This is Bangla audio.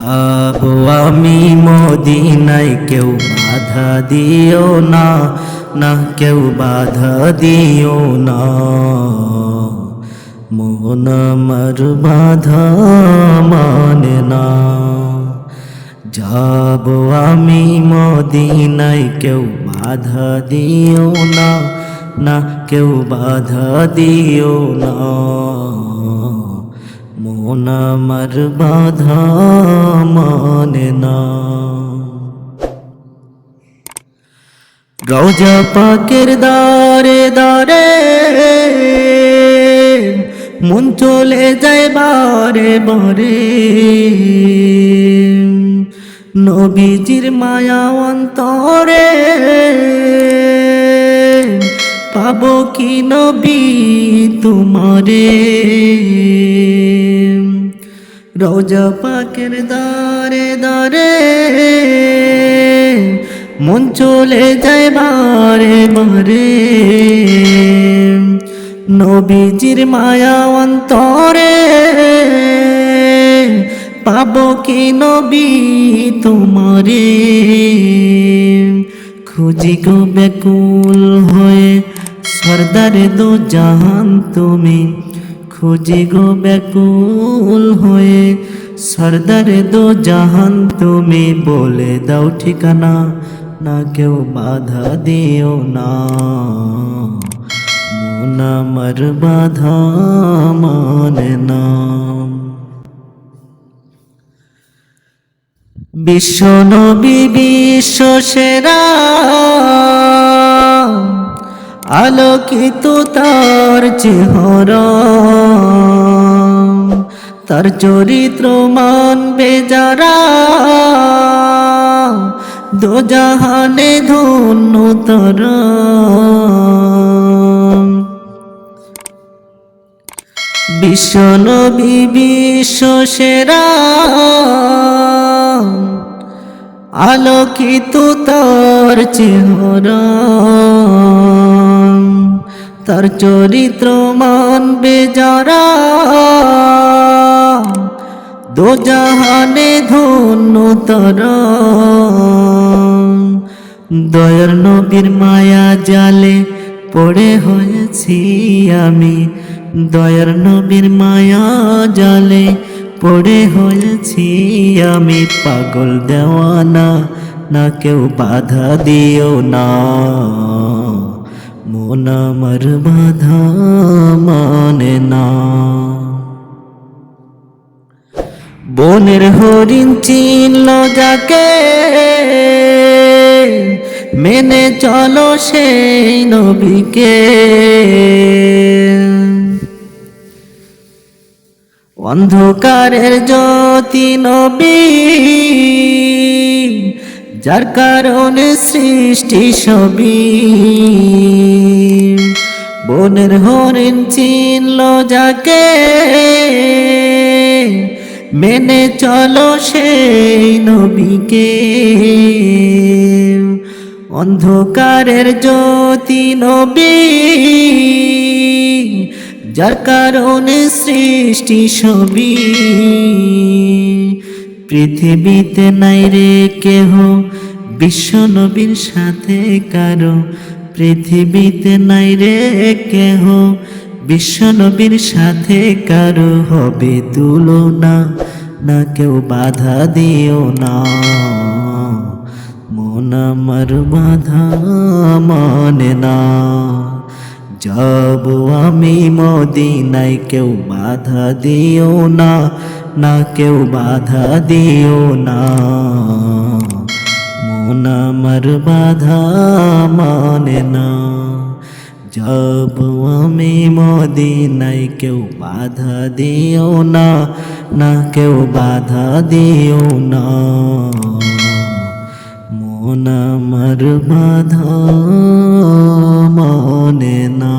আবো আমি মদিনায় কেউ বাধা দিও না না কেউ বাধা দিও না। মন আমার বাধা মানে না। যাব আমি মদিনায় কেউ বাধা দিও না না কেউ বাধা দিও না। মন আমার বাধা মানে না। রোজা পাকের দারে দারে মন চলে যায় বারে বারে। নবীজির মায়া অন্তরে পাবো কি নবী তোমারে? রোজা পাকের দারে দারে মন চলে যায় বারে বারে। নবীজির মায়া অন্তরে পাবো কি নবী তোমারে? খুঁজি গো বেকুল হয়ে সর্দারে দো জাহান তুমি। খুঁজি গো বেকুল হয়ে, সর্দারে দো জাহান, তুমি বলে দাও ঠিকানা, না কেউ বাধা দিও না। মন আমার বাধা মানে না। বিশ্ব নবী, বিশ্ব সেরা। আলোকিত তার চেহরা তার চরিত্র মানবে যারা দোজাহানে ধন্য তারা বিশ্ব নবী, বিশ্ব সেরা। আলোকিত তার চেহরা তার চরিত্র মানবে যারা। দোজাহানে ধন্য তারা। দয়ার নবীর মায়া জালে পড়ে হয়েছি আমি। দয়ার নবীর মায়া জালে পড়ে হয়েছি আমি। পাগল দেওয়ানা, না কেউ বাধা দিও না। মন বাধা মানে না। বনের হরিণ চিনল যাকে, মেনে চলো সেই নবীকে। অন্ধকারের জ্যোতি নবী, যার কারণে সৃষ্টি সবই। বনের হরিণ চিনল যাকে। মেনে চলো সেই নবীকে। অন্ধকারের জ্যোতি নবী, যার কারণে সৃষ্টি সবই পৃথিবীতে নাই রে কেহ, বিশ্ব নবীর সাথে কারও পৃথিবীতে নাই রে কেহ। বিশ্বনবীর সাথে কারও হবে তুলনা। না কেউ বাধা দিও না। মন আমার বাধা মানে না। যাব আমি মদিনায়, কেউ বাধা দিও না। না কেউ বাধা দিও না। মন আমার বাধা মানে না। যাব আমি মদিনায় কেউ বাধা দিও না না কেউ বাধা দিও না। মন আমার বাধা মানে না।